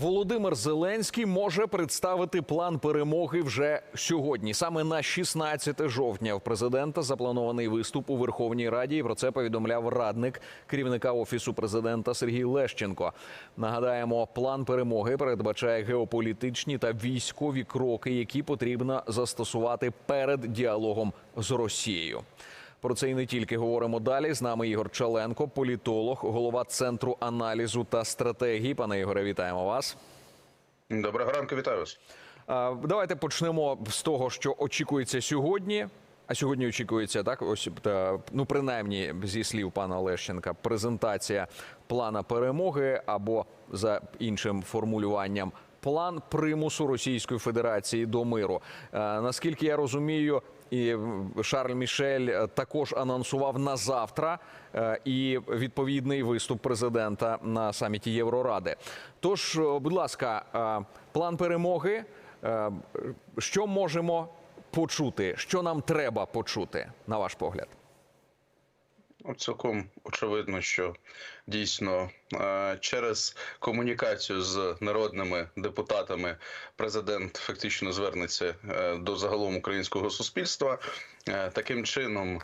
Володимир Зеленський може представити план перемоги вже сьогодні. Саме на 16 жовтня в президента запланований виступ у Верховній Раді. І про це повідомляв радник керівника офісу президента Сергій Лещенко. Нагадаємо, план перемоги передбачає геополітичні та військові кроки, які потрібно застосувати перед діалогом з Росією. Про це і не тільки говоримо далі. З нами Ігор Чаленко, політолог, голова центру аналізу та стратегії. Пане Ігоре, вітаємо вас. Доброго ранку, вітаю вас. Давайте почнемо з того, що очікується сьогодні. А сьогодні очікується так. Ось та, ну принаймні зі слів пана Лещенка, презентація плана перемоги або за іншим формулюванням. План примусу Російської Федерації до миру. Е, наскільки я розумію, і Шарль Мішель е, також анонсував на завтра е, і відповідний виступ президента на саміті Євроради. Тож, будь ласка, план перемоги. Що можемо почути? Що нам треба почути, на ваш погляд? Ну, Цілком очевидно, що дійсно е, через комунікацію з народними депутатами президент фактично звернеться е, до загалом українського суспільства. Е, Таким чином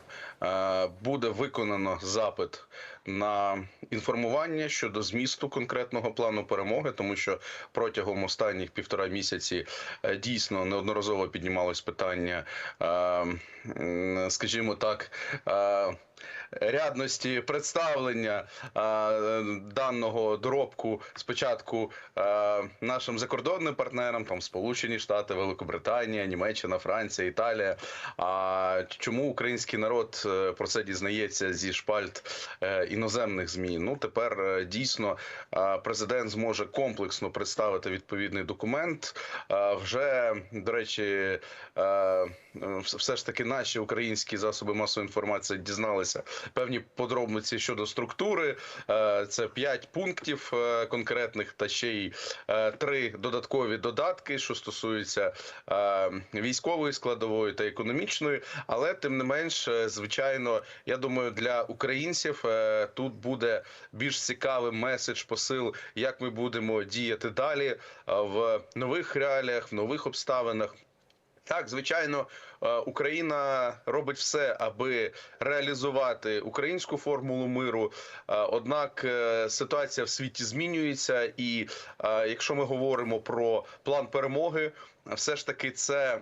буде виконано запит на інформування щодо змісту конкретного плану перемоги, тому що протягом останніх півтора місяці е, дійсно неодноразово піднімалось питання, е, скажімо так. е, Рядності представлення е, даного доробку спочатку е, нашим закордонним партнерам, там Сполучені Штати, Великобританія, Німеччина, Франція, Італія. А чому український народ про це дізнається зі шпальт іноземних змі? Ну тепер е, дійсно е, президент зможе комплексно представити відповідний документ. Е, Вже до речі, все ж таки наші українські засоби масової інформації дізналися певні подробиці щодо структури. Це п'ять пунктів конкретних та ще й три додаткові додатки, що стосуються військової складової та економічної. Але тим не менш, звичайно, я думаю, для українців тут буде більш цікавий меседж посил, як ми будемо діяти далі е, в нових реаліях, в нових обставинах. Так, звичайно, е, Україна робить все, аби реалізувати українську формулу миру. Е, Однак ситуація в світі змінюється, і якщо ми говоримо про план перемоги, все ж таки це.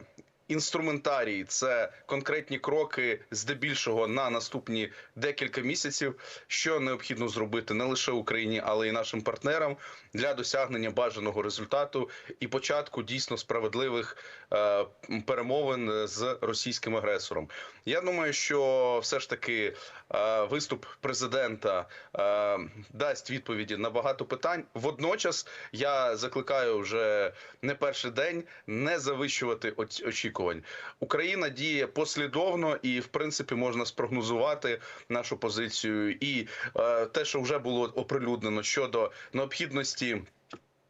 Інструментарій це конкретні кроки, здебільшого на наступні декілька місяців, що необхідно зробити не лише Україні, але й нашим партнерам для досягнення бажаного результату і початку дійсно справедливих е, перемовин з російським агресором. Я думаю, що все ж таки е, виступ президента е, дасть відповіді на багато питань. Водночас я закликаю вже не перший день не завищувати оць- очікувань. Україна діє послідовно і, в принципі, можна спрогнозувати нашу позицію. І е, те, що вже було оприлюднено щодо необхідності.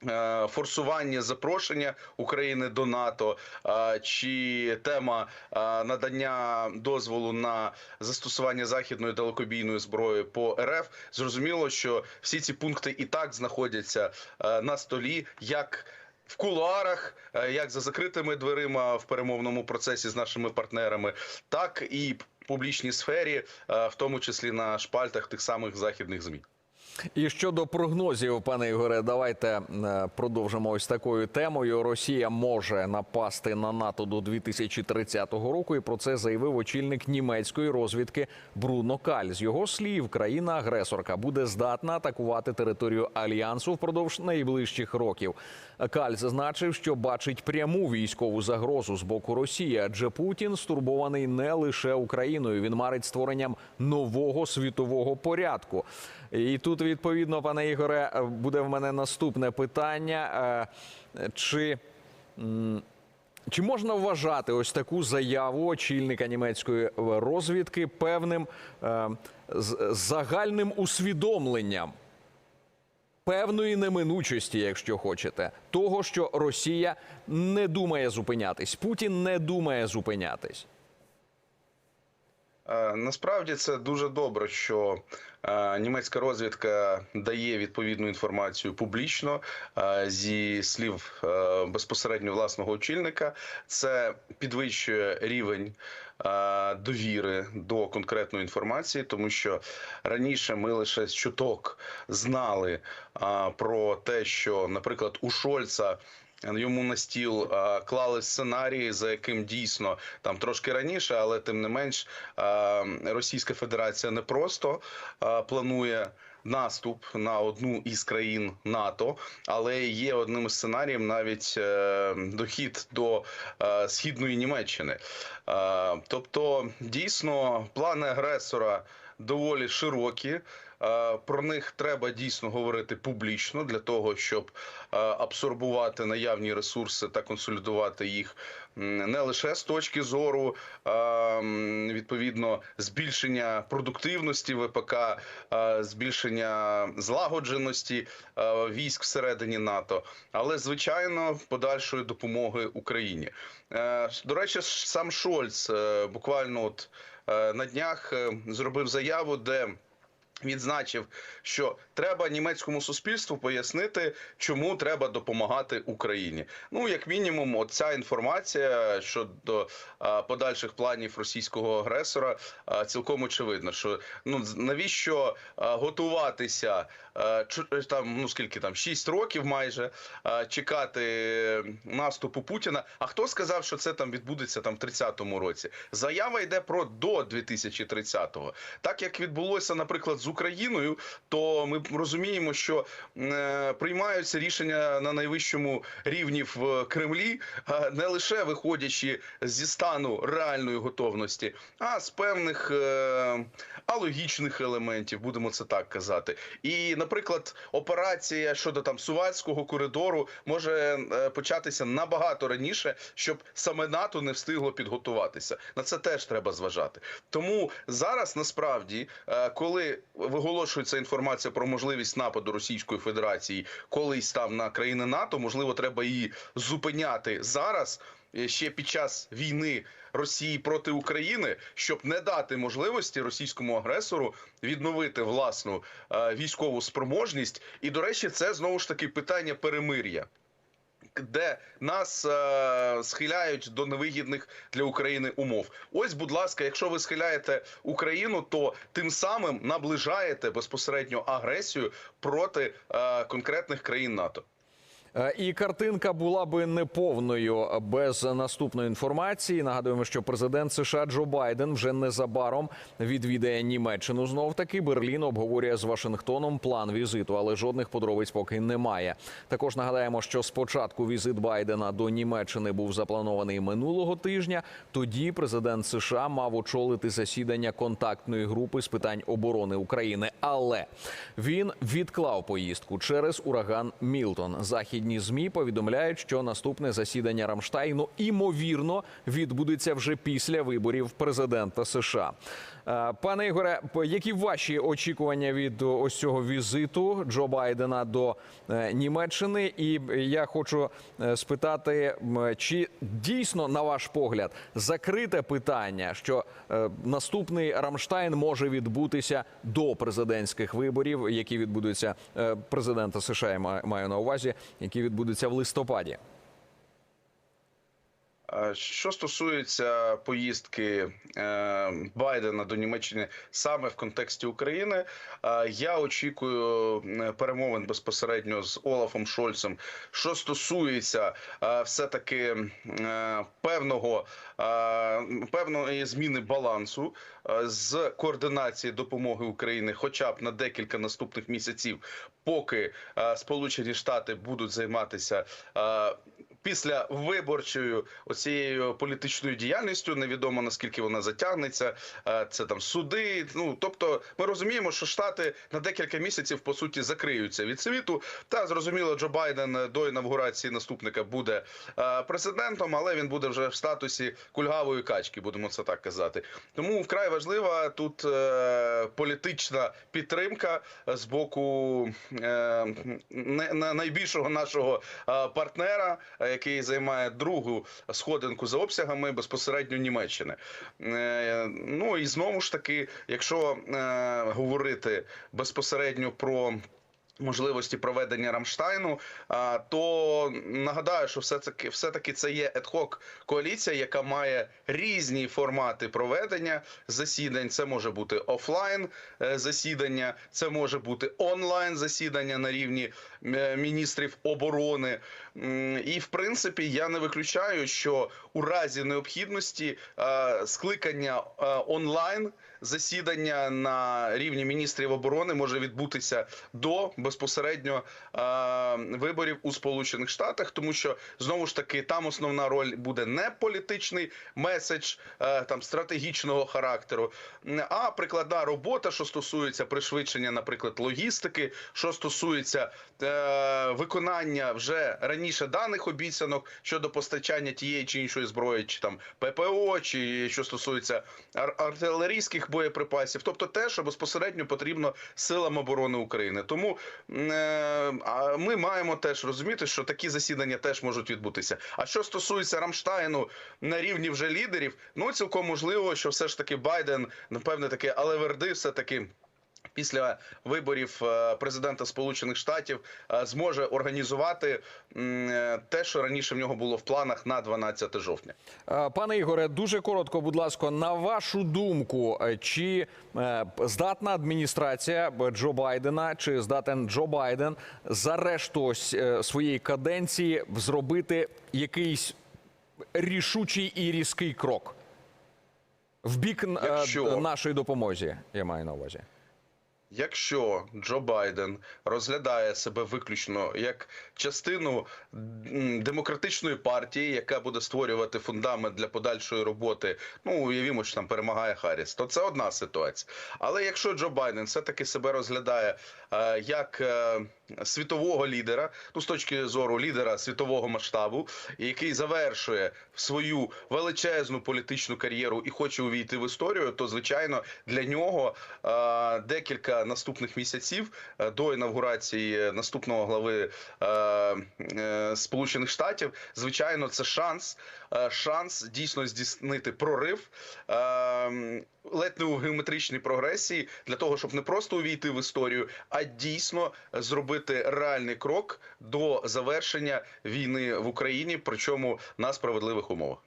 е, Форсування запрошення України до НАТО е, чи тема е, надання дозволу на застосування західної далекобійної зброї по РФ зрозуміло, що всі ці пункти і так знаходяться на столі як в кулуарах, е, як за закритими дверима в перемовному процесі з нашими партнерами, так і в публічній сфері, е, в тому числі на шпальтах тих самих західних змі. І щодо прогнозів, пане Ігоре, давайте е, продовжимо ось такою темою. Росія може напасти на НАТО до 2030 року. І про це заявив очільник німецької розвідки Бруно Каль. З його слів, країна-агресорка буде здатна атакувати територію альянсу впродовж найближчих років. Каль зазначив, що бачить пряму військову загрозу з боку Росії, адже Путін стурбований не лише Україною. Він марить створенням нового світового порядку. І тут відповідно, пане Ігоре, буде в мене наступне питання: Е, чи чи можна вважати ось таку заяву очільника німецької розвідки певним е, загальним усвідомленням? Певної неминучості, якщо хочете, того, що Росія не думає зупинятись, Путін не думає зупинятись. Е, Насправді це дуже добре, що е, німецька розвідка дає відповідну інформацію публічно е, зі слів безпосередньо власного очільника. Це підвищує рівень довіри до конкретної інформації, тому що раніше ми лише з чуток знали е, про те, що, наприклад, у Шольца. Йому на стіл а, клали сценарії, за яким дійсно там трошки раніше, але тим не менш а, Російська Федерація не просто а, планує наступ на одну із країн НАТО, але є одним із сценаріїв навіть е, дохід до е, східної Німеччини. Е, тобто, дійсно, плани агресора доволі широкі. Про них треба дійсно говорити публічно для того, щоб абсорбувати наявні ресурси та консолідувати їх не лише з точки зору відповідно збільшення продуктивності ВПК, збільшення злагодженості військ всередині НАТО, але звичайно подальшої допомоги Україні. Е, До речі, сам Шольц е, буквально от е, на днях зробив заяву, де відзначив, що треба німецькому суспільству пояснити, чому треба допомагати Україні. Ну, як мінімум, от ця інформація щодо подальших планів російського агресора цілком очевидна, що ну навіщо готуватися чу- там, ну скільки там 6 років майже чекати наступу Путіна. А хто сказав, що це там відбудеться там в 30-му році? Заява йде про до 2030-го. Так як відбулося, наприклад, з Україною, то ми розуміємо, що е, приймаються рішення на найвищому рівні в Кремлі, не лише виходячи зі стану реальної готовності, а з певних е, алогічних елементів, будемо це так казати. І, наприклад, операція щодо там Сувальського коридору може е, початися набагато раніше, щоб саме НАТО не встигло підготуватися. На це теж треба зважати. Тому зараз насправді, коли виголошується інформація про можливість нападу Російської Федерації колись там на країни НАТО, можливо, треба її зупиняти зараз. е, Ще під час війни Росії проти України, щоб не дати можливості російському агресору відновити власну е, військову спроможність. І до речі, це знову ж таки питання перемир'я де нас е, схиляють до невигідних для України умов. Ось, будь ласка, якщо ви схиляєте Україну, то тим самим наближаєте безпосередньо агресію проти е, конкретних країн НАТО. Е, І картинка була би неповною без наступної інформації. Нагадуємо, що президент США Джо Байден вже незабаром відвідає Німеччину. Знов таки Берлін обговорює з Вашингтоном план візиту, але жодних подробиць поки немає. Також нагадаємо, що спочатку візит Байдена до Німеччини був запланований минулого тижня. Тоді президент США мав очолити засідання контактної групи з питань оборони України, але він відклав поїздку через ураган Мілтон. Західні змі повідомляють, що наступне засідання Рамштайну імовірно відбудеться вже після виборів президента США. Е, Пане Ігоре, які ваші очікування від ось цього візиту Джо Байдена до е, Німеччини? І я хочу е, спитати, чи дійсно, на ваш погляд, закрите питання, що е, наступний Рамштайн може відбутися до президентських виборів, які відбудуться е, президента США, я маю на увазі, які відбудуться в листопаді. Що стосується поїздки е, Байдена до Німеччини саме в контексті України, е, я очікую перемовин безпосередньо з Олафом Шольцем. Що стосується е, все-таки е, певного певної зміни балансу з координації допомоги України, хоча б на декілька наступних місяців, поки Сполучені Штати будуть займатися. Після виборчою оцією політичною діяльністю невідомо наскільки вона затягнеться. Е, Це там суди. Ну тобто, ми розуміємо, що штати на декілька місяців по суті закриються від світу. Та зрозуміло, Джо Байден до інавгурації наступника буде е, президентом, але він буде вже в статусі кульгавої качки, будемо це так казати. Тому вкрай важлива тут е, політична підтримка з боку найбільшого нашого партнера, який займає другу сходинку за обсягами безпосередньо Німеччини. Е, Ну і знову ж таки, якщо е, говорити безпосередньо про можливості проведення Рамштайну, то нагадаю, що все таки все таки це є ad-hoc коаліція, яка має різні формати проведення засідань. Це може бути офлайн е, засідання, це може бути онлайн засідання на рівні міністрів оборони. І в принципі я не виключаю, що у разі необхідності е, скликання е, онлайн засідання на рівні міністрів оборони може відбутися до безпосередньо е, виборів у Сполучених Штатах, тому що знову ж таки там основна роль буде не політичний меседж е, там стратегічного характеру, а прикладна робота, що стосується пришвидшення, наприклад, логістики, що стосується е, виконання вже раніше даних обіцянок щодо постачання тієї чи іншої зброї, чи там ППО, чи що стосується ар- артилерійських боєприпасів, тобто те, що безпосередньо потрібно силам оборони України. Тому е, ми маємо теж розуміти, що такі засідання теж можуть відбутися. А що стосується Рамштайну на рівні вже лідерів, ну цілком можливо, що все ж таки Байден, напевне, таки, але верди все таки. Після виборів е, президента Сполучених Штатів е, зможе організувати е, те, що раніше в нього було в планах на 12 жовтня. Пане Ігоре, дуже коротко, будь ласка, на вашу думку, чи здатна адміністрація Джо Байдена, чи здатен Джо Байден за решту своєї каденції зробити якийсь рішучий і різкий крок в бік Якщо- нашої допомозі? Я маю на увазі. Якщо Джо Байден розглядає себе виключно як частину демократичної партії, яка буде створювати фундамент для подальшої роботи, ну уявімо, що там перемагає Харріс, то це одна ситуація. Але якщо Джо Байден все таки себе розглядає е, як е, світового лідера, ну з точки зору лідера світового масштабу, який завершує свою величезну політичну кар'єру і хоче увійти в історію, то звичайно для нього декілька наступних місяців е, до інавгурації наступного глави е, е, Сполучених Штатів, звичайно, це шанс, шанс дійсно здійснити прорив. Ледь не у геометричній прогресії для того, щоб не просто увійти в історію, а дійсно зробити реальний крок до завершення війни в Україні, причому на справедливих умовах.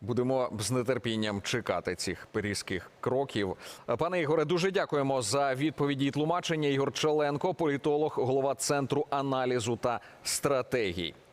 Будемо з нетерпінням чекати цих різких кроків. Пане Ігоре, дуже дякуємо за відповіді і тлумачення. Ігор Челенко, політолог, голова центру аналізу та стратегій.